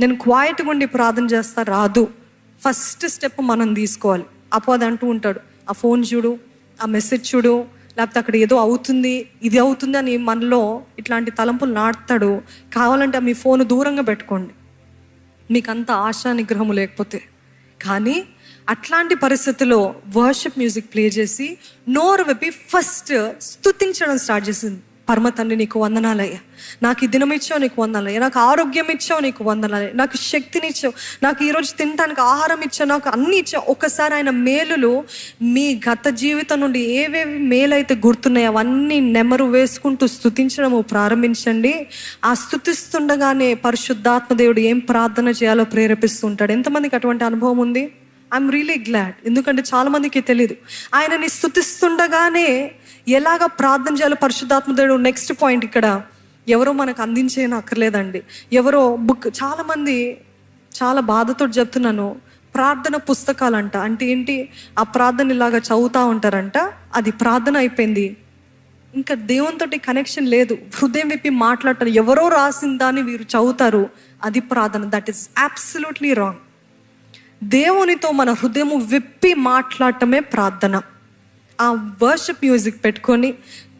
నేను క్వాయిట్గా ఉండి ప్రార్థన చేస్తా రాదు. ఫస్ట్ స్టెప్ మనం తీసుకోవాలి. అపోది అంటూ ఉంటాడు. ఆ ఫోన్ చూడు ఆ మెసేజ్ చూడు లేకపోతే అక్కడ ఏదో అవుతుంది ఇది అవుతుంది అని మనలో ఇట్లాంటి తలంపులు నాటుతాడు. కావాలంటే మీ ఫోన్ దూరంగా పెట్టుకోండి. మీకు అంత ఆశా నిగ్రహము లేకపోతే. కానీ అట్లాంటి పరిస్థితుల్లో వర్షిప్ మ్యూజిక్ ప్లే చేసి నోరు విప్పి ఫస్ట్ స్తుతించడం స్టార్ట్ చేసింది. పరమ తండ్రి నీకు వందనాలయ్యా నాకు ఈ దినం ఇచ్చావు నీకు వందనాలయ్యా నాకు ఆరోగ్యం ఇచ్చావు నీకు వందనాలయ్యా నాకు శక్తిని ఇచ్చావు. నాకు ఈరోజు తినడానికి ఆహారం ఇచ్చావు నాకు అన్ని ఇచ్చావు. ఒకసారి ఆయన మేలులు మీ గత జీవితం నుండి ఏవేవి మేలైతే గుర్తున్నాయో అవన్నీ నెమరు వేసుకుంటూ స్థుతించడము ప్రారంభించండి. ఆ స్థుతిస్తుండగానే పరిశుద్ధాత్మ దేవుడు ఏం ప్రార్థన చేయాలో ప్రేరేపిస్తుంటాడు ఎంతమందికి అటువంటి అనుభవం ఉంది? ఐఎమ్ రియలీ గ్లాడ్ ఎందుకంటే చాలామందికి తెలియదు ఆయనని స్థుతిస్తుండగానే ఎలాగ ప్రార్థన చేయాలో పరిశుద్ధాత్మ దేవుడు నెక్స్ట్ పాయింట్ ఇక్కడ ఎవరో మనకు అందించేయని అక్కర్లేదండి. ఎవరో బుక్ చాలామంది చాలా బాధతో చెప్తున్నాను ప్రార్థన పుస్తకాలంట. అంటే ఏంటి? ఆ ప్రార్థన ఇలాగా చదువుతూ ఉంటారంట అది ప్రార్థన అయిపోయింది. ఇంకా దేవునితోటి కనెక్షన్ లేదు. హృదయం విప్పి మాట్లాడటం ఎవరో రాసిన దాన్ని వీరు చదువుతారు. అది ప్రార్థన. దట్ ఈస్ అబ్సల్యూట్లీ రాంగ్ దేవునితో మన హృదయము విప్పి మాట్లాడటమే ప్రార్థన. ఆ వర్షిప్ మ్యూజిక్ పెట్టుకొని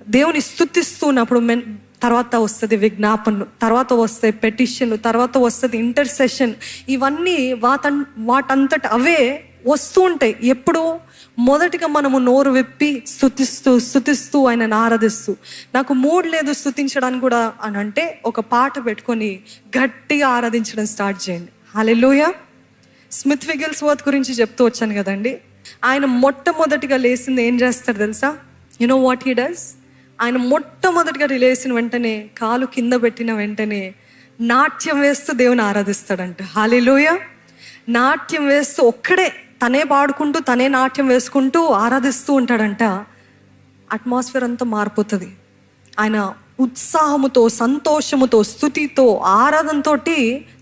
దేవుని స్థుతిస్తున్నప్పుడు మెన్ తర్వాత వస్తుంది విజ్ఞాపన తర్వాత వస్తాయి పెటిషన్లు తర్వాత వస్తుంది ఇంటర్సెషన్ ఇవన్నీ వాటన్ వాటంతట అవే వస్తూ ఉంటాయి. ఎప్పుడు మొదటిగా మనము నోరు విప్పి స్థుతిస్తూ స్థుతిస్తూ ఆయనను ఆరాధిస్తూ. నాకు మూడ్ లేదు స్థుతించడానికి కూడా అని అంటే ఒక పాట పెట్టుకొని గట్టిగా ఆరాధించడం స్టార్ట్ చేయండి. హాలెలుయా స్మిత్ విగిల్స్ వర్త్ గురించి చెప్తూ వచ్చాను కదండి. ఆయన మొట్టమొదటిగా లేచింది ఏం చేస్తారు తెలుసా? యునో వాట్ హీ డస్ ఆయన మొట్టమొదటిగా లేచిన వెంటనే కాలు కింద పెట్టిన వెంటనే నాట్యం వేస్తూ దేవుని ఆరాధిస్తాడంట. హాలిలోయ నాట్యం వేస్తూ ఒక్కడే తనే పాడుకుంటూ తనే నాట్యం వేసుకుంటూ ఆరాధిస్తూ ఉంటాడంట. అట్మాస్ఫియర్ అంతా మారిపోతుంది. ఆయన ఉత్సాహముతో సంతోషముతో స్థుతితో ఆరాధనతో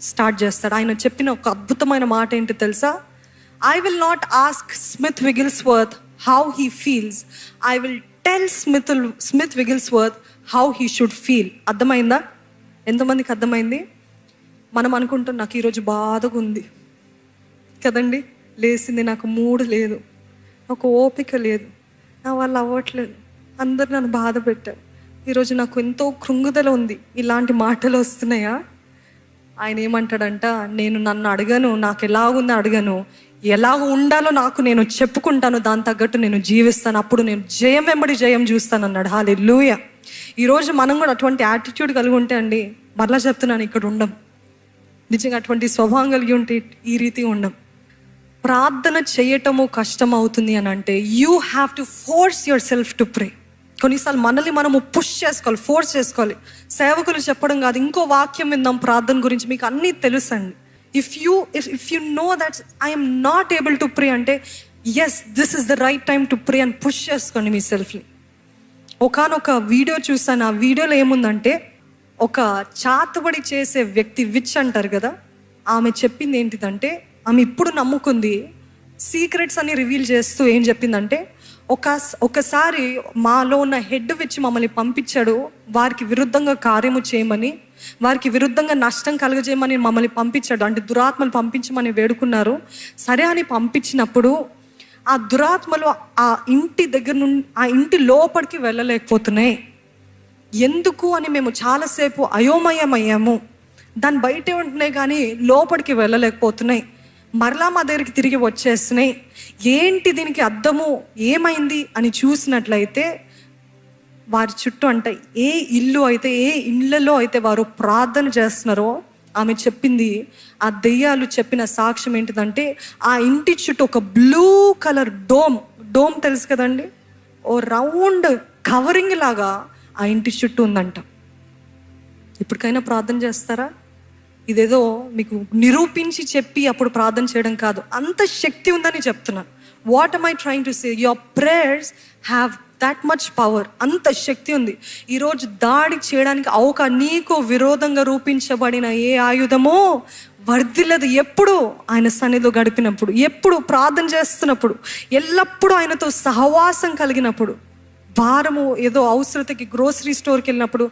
స్టార్ట్ చేస్తాడు. ఆయన చెప్పిన ఒక అద్భుతమైన మాట ఏంటి తెలుసా? I will not ask Smith Wigglesworth how he feels I will tell Smith Smith Wigglesworth how he should feel అర్థమైందా? ఎంతమందికి అర్థమైంది? మనం అనుకుంటాం నాకు ఈరోజు బాధగా ఉంది కదండి. లేచింది నాకు మూడు లేదు. నాకు ఓపిక లేదు. నా వల్ల అవ్వట్లేదు. అందరు నన్ను బాధ పెట్టారు. ఈరోజు నాకు ఎంతో కృంగుదల ఉంది. ఇలాంటి మాటలు వస్తున్నాయా? ఆయన ఏమంటాడంట నేను నన్ను అడగను నాకు ఎలా ఉందో అడగను. ఎలా ఉండాలో నాకు నేను చెప్పుకుంటాను దాని తగ్గట్టు నేను జీవిస్తాను. అప్పుడు నేను జయం వెంబడి జయం చూస్తాను అన్నాడు. హాలి లూయ ఈరోజు మనం కూడా అటువంటి యాటిట్యూడ్ కలిగి ఉంటే అండి మరలా చెప్తున్నాను ఇక్కడ ఉండం. నిజంగా అటువంటి స్వభావం కలిగి ఉంటే ఈ రీతి ఉండం. ప్రార్థన చేయటము కష్టం అవుతుంది అని అంటే you have to force yourself to pray కొన్నిసార్లు మనల్ని మనము పుష్ చేసుకోవాలి ఫోర్స్ చేసుకోవాలి. సేవకులు చెప్పడం కాదు ఇంకో వాక్యం విందాం ప్రార్థన గురించి. మీకు అన్నీ తెలుసండి. If you if if you know that's I'm not able to pray అంటే yes this is the right time to pray అని పుష్ చేసుకోండి మీ సెల్ఫ్ని ఒకనొక వీడియో చూసాను ఆ వీడియోలో ఏముందంటే ఒక చాతబడి చేసే వ్యక్తి విచ్ అంటారు కదా ఆమె చెప్పింది ఏంటిదంటే ఆమె ఇప్పుడు నమ్ముకుంది సీక్రెట్స్ అన్ని రివీల్ చేస్తూ ఏం చెప్పిందంటే ఒక ఒకసారి మాలో ఉన్న హెడ్ వచ్చి మమ్మల్ని పంపించాడు. వారికి విరుద్ధంగా కార్యము చేయమని వారికి విరుద్ధంగా నష్టం కలుగజేయమని మమ్మల్ని పంపించాడు. అంటే దురాత్మలు పంపించమని వేడుకున్నారు. సరే అని పంపించినప్పుడు ఆ దురాత్మలు ఆ ఇంటి దగ్గర నుండి ఆ ఇంటి లోపలికి వెళ్ళలేకపోతున్నాయి. ఎందుకు అని మేము చాలాసేపు అయోమయమయ్యాము. దాని బయటే ఉంటున్నాయి కానీ లోపలికి వెళ్ళలేకపోతున్నాయి. మరలా మా దగ్గరికి తిరిగి వచ్చేస్తున్నాయి. ఏంటి దీనికి అర్థము? ఏమైంది? అని చూసినట్లయితే వారి చుట్టూ అంటే ఏ ఇల్లు అయితే ఏ ఇళ్ళలో అయితే వారు ప్రార్థన చేస్తున్నారో ఆమె చెప్పింది ఆ దెయ్యాలు చెప్పిన సాక్ష్యం ఏంటిదంటే ఆ ఇంటి చుట్టూ ఒక బ్లూ కలర్ డోమ్. డోమ్ తెలుసు కదండి? ఓ రౌండ్ కవరింగ్ లాగా ఆ ఇంటి చుట్టూ ఉందంట. ఇప్పటికైనా ప్రార్థన చేస్తారా? ఇదేదో మీకు నిరూపించి చెప్పి అప్పుడు ప్రార్థన చేయడం కాదు. అంత శక్తి ఉందని చెప్తున్నాను what am I trying to say your prayers have that much power అంత శక్తి ఉంది. ఈరోజు దాడి చేయడానికి అవక నీకు విరోధంగా రూపించబడిన ఏ ఆయుధమో వర్ధిల్లదు. ఎప్పుడు? ఆయన సన్నిధిలో గడిపినప్పుడు. ఎప్పుడు? ప్రార్థన చేస్తున్నప్పుడు. ఎల్లప్పుడూ ఆయనతో సహవాసం కలిగినప్పుడు. భారము ఏదో అవసరతకి గ్రోసరీ స్టోర్కి వెళ్ళినప్పుడు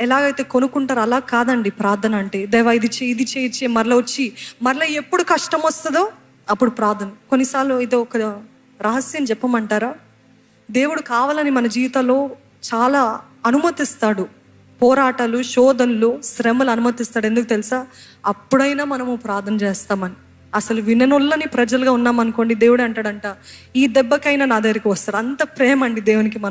ఎలాగైతే కొనుక్కుంటారో అలా కాదండి ప్రార్థన అంటే దేవా ఇది చేయి ఇది చేయిచ్చి మరలా వచ్చి మరలా ఎప్పుడు కష్టం వస్తుందో అప్పుడు ప్రార్థన. కొన్నిసార్లు ఇది ఒక రహస్యం చెప్పమంటారా? దేవుడు కావాలని మన జీవితంలో చాలా అనుమతిస్తాడు. పోరాటాలు శోధనలు శ్రమలు అనుమతిస్తాడు. ఎందుకు తెలుసా? అప్పుడైనా మనము ప్రార్థన చేస్తామని. అసలు విననొల్లని ప్రజలుగా ఉన్నామనుకోండి దేవుడు అంటాడంట ఈ దెబ్బకైనా నా దగ్గరికి వస్తారు. అంత ప్రేమ అండి దేవునికి మనం